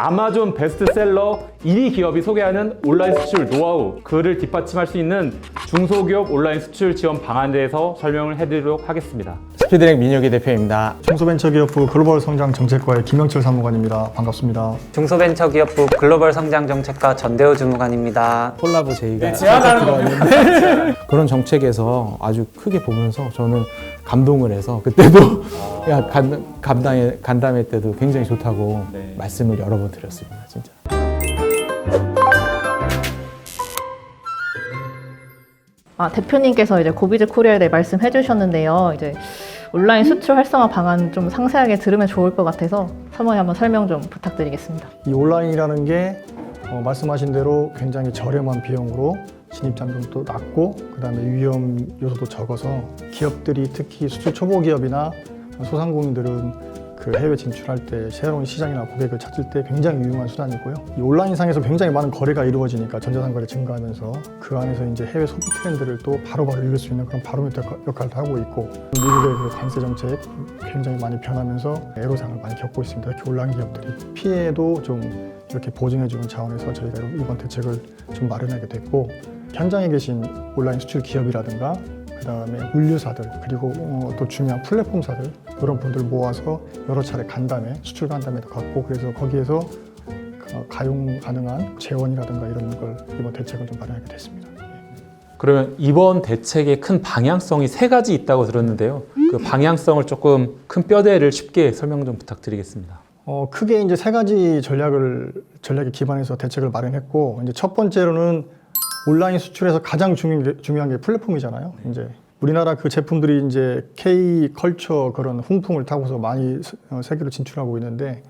아마존 베스트셀러 1위 기업이 소개하는 온라인 수출 노하우, 그를 뒷받침할 수 있는 중소기업 온라인 수출 지원 방안에 대해서 설명을 해드리도록 하겠습니다. 스피드랙 민혁이 대표입니다. 중소벤처기업부 글로벌 성장 정책과의 김영철 사무관입니다. 반갑습니다. 중소벤처기업부 글로벌 성장 정책과 전대호 주무관입니다. 콜라보 제의가 들어왔는데 그런 정책에서 아주 크게 보면서 저는 감동을 해서 그때도 야, 간, 간담회, 간담회 때도 굉장히 좋다고 말씀을 여러 번 드렸습니다. 진짜. 아, 대표님께서 이제 고비즈 코리아에 대해 말씀해 주셨는데요. 이제 온라인 수출 활성화 방안 좀 상세하게 들으면 좋을 것 같아서 사모님 한번 설명 좀 부탁드리겠습니다. 이 온라인이라는 게 어, 말씀하신 대로 굉장히 저렴한 비용으로 진입 장벽도 낮고 그다음에 위험 요소도 적어서 기업들이 특히 수출 초보 기업이나 소상공인들은 그 해외 진출할 때 새로운 시장이나 고객을 찾을 때 굉장히 유용한 수단이고요. 이 온라인상에서 굉장히 많은 거래가 이루어지니까 전자상거래 증가하면서 그 안에서 이제 해외 소비 트렌드를 또 바로바로 읽을 수 있는 그런 바로미터 역할도 하고 있고 미국의 그 관세 정책 굉장히 많이 변하면서 애로사항을 많이 겪고 있습니다. 특히 온라인 기업들이 피해도 좀 이렇게 보증해주는 차원에서 저희가 이번 대책을 좀 마련하게 됐고 현장에 계신 온라인 수출 기업이라든가 그 다음에 물류사들 그리고 어, 또 중요한 플랫폼사들 이런 분들 모아서 여러 차례 간담회 수출 간담회도 갖고 그래서 거기에서 어, 가용 가능한 재원이라든가 이런 걸 이번 대책을 좀 마련하게 됐습니다. 그러면 이번 대책의 큰 방향성이 세 가지 있다고 들었는데요. 그 방향성을 조금 큰 뼈대를 쉽게 설명 좀 부탁드리겠습니다. 어, 크게 이제 세 가지 전략을 전략에 기반해서 대책을 마련했고 이제 첫 번째로는 온라인 수출에서 가장 중요한 게, 중요한 게 플랫폼이잖아요. 이제 우리나라 그 제품들이 이제 K 컬처 그런 훈풍을 타고서 많이 세- 어, 세계로 진출하고 있는데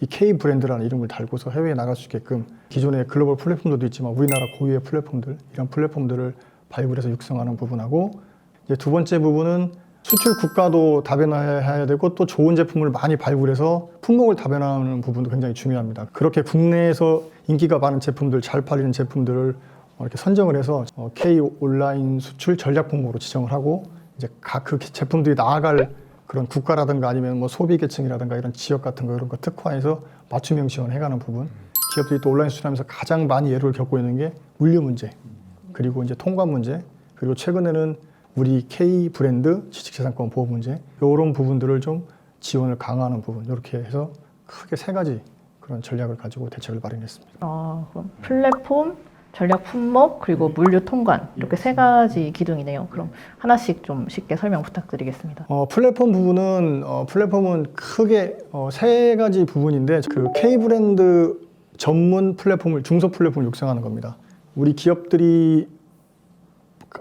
이 K 브랜드라는 이름을 달고서 해외에 나갈 수 있게끔 기존의 글로벌 플랫폼들도 있지만 우리나라 고유의 플랫폼들 이런 플랫폼들을 발굴해서 육성하는 부분하고 이제 두 번째 부분은 수출 국가도 다변화해야 되고 또 좋은 제품을 많이 발굴해서 품목을 다변화하는 부분도 굉장히 중요합니다. 그렇게 국내에서 인기가 많은 제품들, 잘 팔리는 제품들을 어, 이렇게 선정을 해서 어, K 온라인 수출 전략 품목으로 지정을 하고 이제 각 그 제품들이 나아갈 그런 국가라든가 아니면 뭐 소비 계층이라든가 이런 지역 같은 거 이런 거 특화해서 맞춤형 지원해가는 부분. 기업들이 또 온라인 수출하면서 가장 많이 예를 겪고 있는 게 물류 문제, 그리고 이제 통관 문제, 그리고 최근에는 우리 K 브랜드 지식재산권 보호 문제 이런 부분들을 좀 지원을 강화하는 부분 이렇게 해서 크게 세 가지 그런 전략을 가지고 대책을 마련했습니다. 어, 그럼 플랫폼, 전략 품목, 그리고 물류 통관 이렇게 세 가지 기둥이네요. 그럼 하나씩 좀 쉽게 설명 부탁드리겠습니다. 어, 플랫폼 부분은 어, 플랫폼은 크게 어, 세 가지 부분인데 그 K 브랜드 전문 플랫폼을 중소 플랫폼을 육성하는 겁니다. 우리 기업들이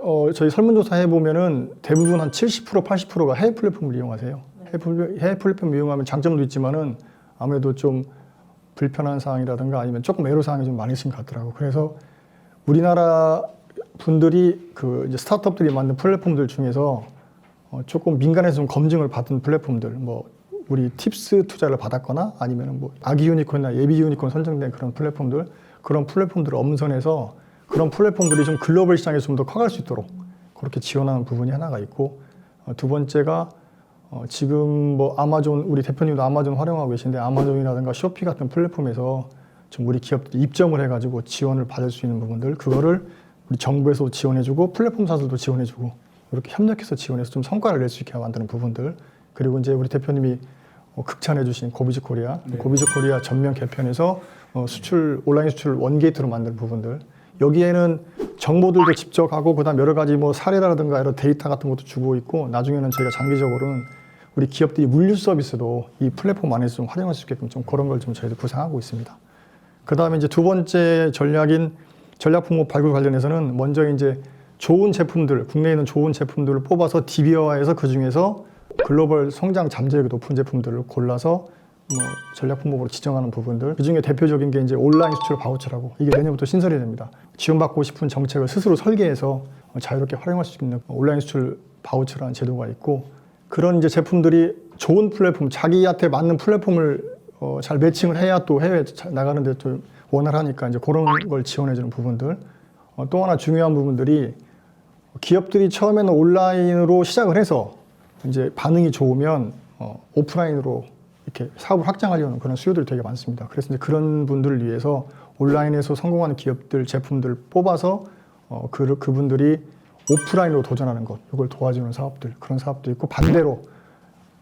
어, 저희 설문조사 해보면은 대부분 한 70% 80%가 해외 플랫폼을 이용하세요. 해외 플랫- 해외 플랫폼 이용하면 장점도 있지만은 아무래도 좀 불편한 사항이라든가 아니면 조금 애로 사항이 좀 많으신 것 같더라고. 그래서 우리나라 분들이 그 이제 스타트업들이 만든 플랫폼들 중에서 어, 조금 민간에서 좀 검증을 받은 플랫폼들, 뭐 우리 팁스 투자를 받았거나 아니면 뭐 아기 유니콘이나 예비 유니콘 선정된 그런 플랫폼들, 그런 플랫폼들을 엄선해서 그런 플랫폼들이 좀 글로벌 시장에서 좀더 커갈 수 있도록 그렇게 지원하는 부분이 하나가 있고 어, 두 번째가 어, 지금 뭐 아마존 우리 대표님도 아마존 활용하고 계신데 아마존이라든가 쇼피 같은 플랫폼에서 좀 우리 기업들이 입점을 해가지고 지원을 받을 수 있는 부분들 그거를 우리 정부에서 지원해주고 플랫폼 사들도 지원해주고 이렇게 협력해서 지원해서 좀 성과를 낼 수 있게 만드는 부분들. 그리고 이제 우리 대표님이 어, 극찬해주신 고비즈 코리아 고비즈 코리아 전면 개편에서 어, 수출 온라인 수출 원게이트로 만드는 부분들. 여기에는 정보들도 직접 하고 그다음 여러 가지 뭐 사례라든가 이런 데이터 같은 것도 주고 있고 나중에는 저희가 장기적으로는 우리 기업들이 물류 서비스도 이 플랫폼 안에서 좀 활용할 수 있게끔 좀 그런 걸 좀 저희도 구상하고 있습니다. 그 다음에 이제 두 번째 전략인 전략 품목 발굴 관련해서는 먼저 이제 좋은 제품들, 국내에 있는 좋은 제품들을 뽑아서 DB화해서 그 중에서 글로벌 성장 잠재력이 높은 제품들을 골라서 뭐 전략 품목으로 지정하는 부분들. 그 중에 대표적인 게 이제 온라인 수출 바우처라고 이게 내년부터 신설이 됩니다. 지원받고 싶은 정책을 스스로 설계해서 자유롭게 활용할 수 있는 온라인 수출 바우처라는 제도가 있고 그런 이제 제품들이 좋은 플랫폼, 자기한테 맞는 플랫폼을 어, 잘 매칭을 해야 또 해외 자- 나가는데 또 원활하니까 이제 그런 걸 지원해주는 부분들. 어, 또 하나 중요한 부분들이 기업들이 처음에는 온라인으로 시작을 해서 이제 반응이 좋으면 어, 오프라인으로 이렇게 사업을 확장하려는 그런 수요들이 되게 많습니다. 그래서 이제 그런 분들을 위해서 온라인에서 성공하는 기업들 제품들 뽑아서 어, 그 그분들이 오프라인으로 도전하는 것, 이걸 도와주는 사업들 그런 사업도 있고 반대로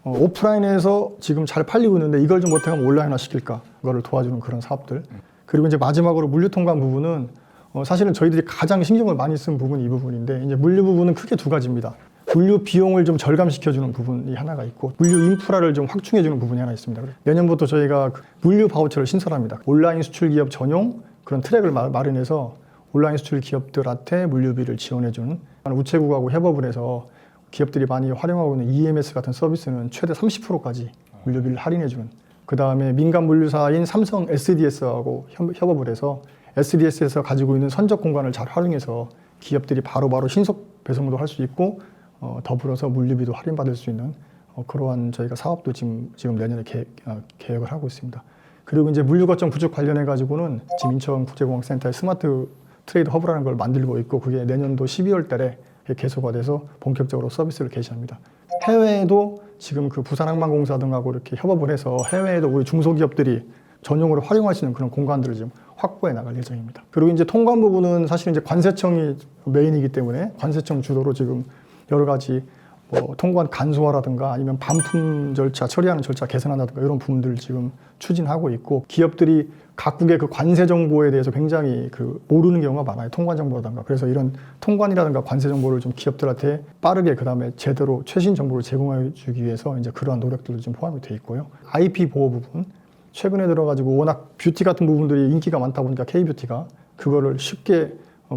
어, 오프라인에서 지금 잘 팔리고 있는데 이걸 좀 못하면 온라인화 시킬까 그거를 도와주는 그런 사업들 그리고 이제 마지막으로 물류 통관 부분은 어, 사실은 저희들이 가장 신경을 많이 쓴 부분이 이 부분인데 이제 물류 부분은 크게 두 가지입니다. 물류 비용을 좀 절감시켜주는 부분이 하나가 있고 물류 인프라를 좀 확충해주는 부분이 하나 있습니다. 내년부터 저희가 그 물류 바우처를 신설합니다. 온라인 수출 기업 전용 그런 트랙을 마- 마련해서 온라인 수출 기업들한테 물류비를 지원해주는 우체국하고 협업을 해서 기업들이 많이 활용하고 있는 EMS 같은 서비스는 최대 30%까지 물류비를 할인해주는 그 다음에 민간 물류사인 삼성 SDS하고 협업을 해서 SDS에서 가지고 있는 선적 공간을 잘 활용해서 기업들이 바로바로 신속 배송도 할 수 있고 어, 더불어서 물류비도 할인받을 수 있는 어, 그러한 저희가 사업도 지금 지금 내년에 계획, 어, 계획을 하고 있습니다. 그리고 이제 물류 거점 부족 관련해 가지고는 지금 인천 국제공항센터에 스마트 트레이드 허브라는 걸 만들고 있고 그게 내년도 12월 달에 개소가 돼서 본격적으로 서비스를 개시합니다. 해외에도 지금 그 부산항만공사 등하고 이렇게 협업을 해서 해외에도 우리 중소기업들이 전용으로 활용할 수 있는 그런 공간들을 지금 확보해 나갈 예정입니다. 그리고 이제 통관 부분은 사실 이제 관세청이 메인이기 때문에 관세청 주도로 지금 여러 가지 뭐 통관 간소화라든가 아니면 반품 절차 처리하는 절차 개선한다든가 이런 부분들을 지금 추진하고 있고 기업들이 각국의 그 관세 정보에 대해서 굉장히 그 모르는 경우가 많아요. 통관 정보라든가. 그래서 이런 통관이라든가 관세 정보를 좀 기업들한테 빠르게 그 다음에 제대로 최신 정보를 제공해 주기 위해서 이제 그러한 노력들도 좀 포함이 돼 있고요. IP 보호 부분. 최근에 들어가지고 워낙 뷰티 같은 부분들이 인기가 많다 보니까 K뷰티가 그거를 쉽게 어,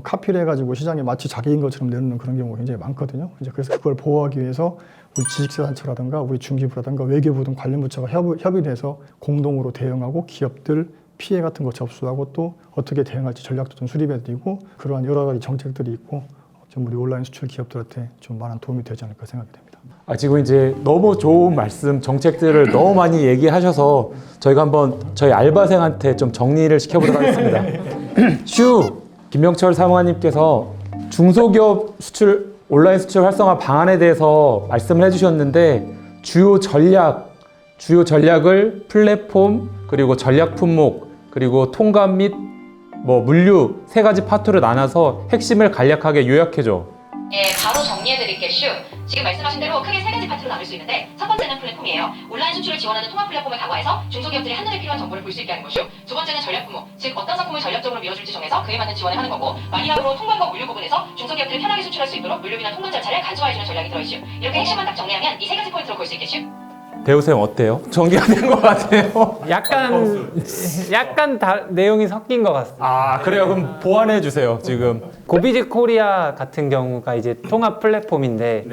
카피를 해가지고 시장에 마치 자기인 것처럼 내놓는 그런 경우가 굉장히 많거든요. 이제 그래서 그걸 보호하기 위해서 우리 지식재단처라든가 우리 중기부라든가 외교부 등 관련 부처가 협의, 협의돼서 공동으로 대응하고 기업들 피해 같은 거 접수하고 또 어떻게 대응할지 전략도 좀 수립해드리고 그러한 여러 가지 정책들이 있고 좀 우리 온라인 수출 기업들한테 좀 많은 도움이 되지 않을까 생각이 됩니다. 아, 지금 이제 너무 좋은 말씀, 정책들을 너무 많이 얘기하셔서 저희가 한번 저희 알바생한테 좀 정리를 시켜보도록 하겠습니다. 슈 김명철 사무관님께서 중소기업 수출 온라인 수출 활성화 방안에 대해서 말씀을 해주셨는데 주요 전략, 주요 전략을 플랫폼 그리고 전략 품목 그리고 통관 및 뭐 물류 세 가지 파트로 나눠서 핵심을 간략하게 요약해줘. 예, 바로 정리해드릴게요. 슈. 지금 말씀하신 대로 크게 세 가지 파트로 나눌 수 있는데 첫 번째는 플랫폼이에요. 온라인 수출을 지원하는 통합 플랫폼을 강화해서 중소기업들이 한눈에 필요한 정보를 볼 수 있게 하는 것이요. 두 번째는 전략 부모, 즉 어떤 상품을 전략적으로 밀어줄지 정해서 그에 맞는 지원을 하는 거고 마지막으로 통관과 물류 부분에서 중소기업들이 편하게 수출할 수 있도록 물류비나 통관 절차를 간소화해주는 전략이 들어있슈. 이렇게 핵심만 딱 정리하면 이 세 가지 포인트로 볼 수 있겠슈. 배우쌤 어때요? 정리가 된 것 같아요. 약간 약간 다, 내용이 섞인 것 같습니다. 아 그래요? 그럼 보완해 주세요. 지금 고비즈 코리아 같은 경우가 이제 통합 플랫폼인데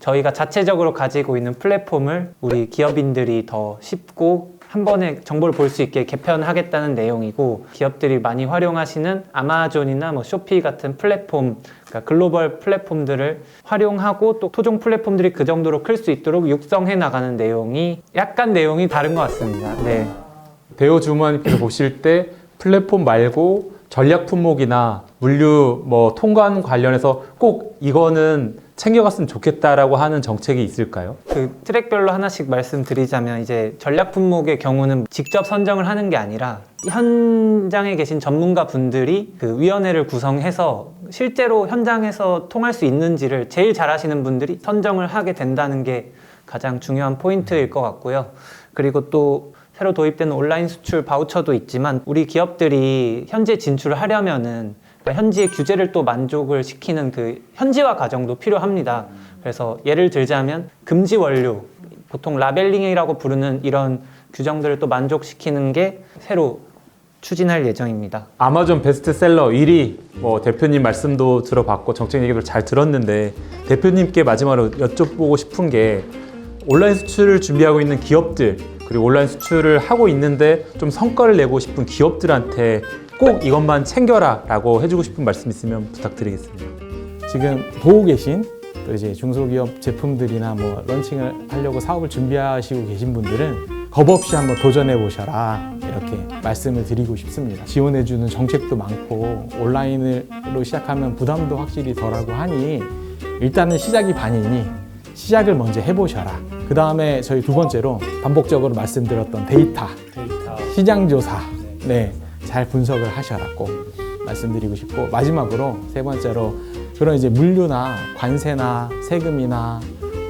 저희가 자체적으로 가지고 있는 플랫폼을 우리 기업인들이 더 쉽고 한 번에 정보를 볼 수 있게 개편하겠다는 내용이고 기업들이 많이 활용하시는 아마존이나 뭐 쇼피 같은 플랫폼 그러니까 글로벌 플랫폼들을 활용하고 또 토종 플랫폼들이 그 정도로 클 수 있도록 육성해 나가는 내용이 약간 내용이 다른 것 같습니다. 네. 배우 주무관님께서 보실 때 플랫폼 말고 전략 품목이나 물류 뭐 통관 관련해서 꼭 이거는 챙겨갔으면 좋겠다라고 하는 정책이 있을까요? 그 트랙별로 하나씩 말씀드리자면 이제 전략 품목의 경우는 직접 선정을 하는 게 아니라 현장에 계신 전문가 분들이 그 위원회를 구성해서 실제로 현장에서 통할 수 있는지를 제일 잘하시는 분들이 선정을 하게 된다는 게 가장 중요한 포인트일 것 같고요. 그리고 또 새로 도입되는 온라인 수출 바우처도 있지만 우리 기업들이 현재 진출을 하려면은 현지의 규제를 또 만족을 시키는 그 현지화 과정도 필요합니다. 그래서 예를 들자면 금지 원료, 보통 라벨링이라고 부르는 이런 규정들을 또 만족시키는 게 새로 추진할 예정입니다. 아마존 베스트셀러 1위 뭐 대표님 말씀도 들어봤고 정책 얘기도 잘 들었는데 대표님께 마지막으로 여쭤보고 싶은 게 온라인 수출을 준비하고 있는 기업들 그리고 온라인 수출을 하고 있는데 좀 성과를 내고 싶은 기업들한테 꼭 이것만 챙겨라 라고 해주고 싶은 말씀 있으면 부탁드리겠습니다. 지금 보고 계신 또 이제 중소기업 제품들이나 뭐 런칭을 하려고 사업을 준비하시고 계신 분들은 겁 없이 한번 도전해 보셔라 이렇게 말씀을 드리고 싶습니다. 지원해 주는 정책도 많고 온라인으로 시작하면 부담도 확실히 덜하고 하니 일단은 시작이 반이니 시작을 먼저 해보셔라. 그 다음에 저희 두 번째로 반복적으로 말씀드렸던 데이터, 시장 조사, 네, 잘 분석을 하셔라고 말씀드리고 싶고 마지막으로 세 번째로 그런 이제 물류나 관세나 세금이나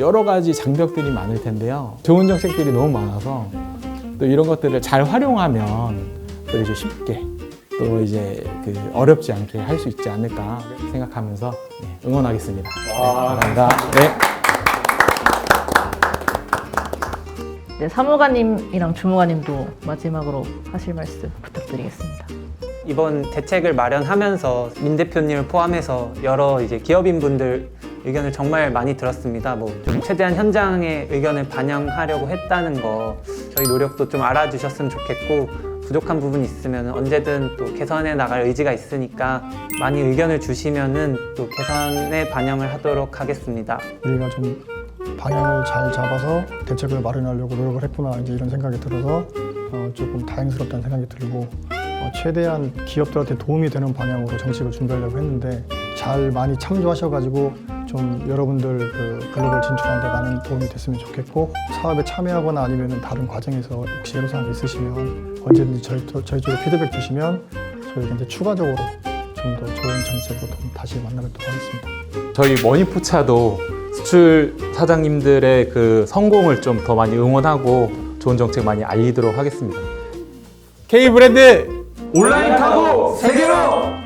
여러 가지 장벽들이 많을 텐데요. 좋은 정책들이 너무 많아서 또 이런 것들을 잘 활용하면 또 이제 쉽게 또 이제 그 어렵지 않게 할 수 있지 않을까 생각하면서 네, 응원하겠습니다. 네, 감사합니다. 네. 네, 사무관님이랑 주무관님도 마지막으로 하실 말씀 부탁드 리겠습니다. 이번 대책을 마련하면서 민 대표님을 포함해서 여러 이제 기업인분들 의견을 정말 많이 들었습니다. 뭐좀 최대한 현장의 의견을 반영하려고 했다는 거 저희 노력도 좀 알아주셨으면 좋겠고 부족한 부분 있으면 언제든 또 개선해 나갈 의지가 있으니까 많이 의견을 주시면은 또 개선에 반영을 하도록 하겠습니다. 우리가 좀 방향을 잘 잡아서 대책을 마련하려고 노력을 했구나 이제 이런 생각이 들어서 어, 조금 다행스럽다는 생각이 들고 어, 최대한 기업들한테 도움이 되는 방향으로 정책을 준비하려고 했는데 잘 많이 참조하셔가지고 좀 여러분들 그 글로벌 진출하는 데 많은 도움이 됐으면 좋겠고 사업에 참여하거나 아니면 다른 과정에서 혹시 애로사항이 있으시면 언제든지 저희, 저- 저희 쪽에 피드백 주시면 저희가 이제 추가적으로 좀 더 좋은 정책으로 좀 다시 만나뵙도록 하겠습니다. 저희 머니포차도 수출 사장님들의 그 성공을 좀 더 많이 응원하고 좋은 정책 많이 알리도록 하겠습니다. K 브랜드 온라인 타고 세계로!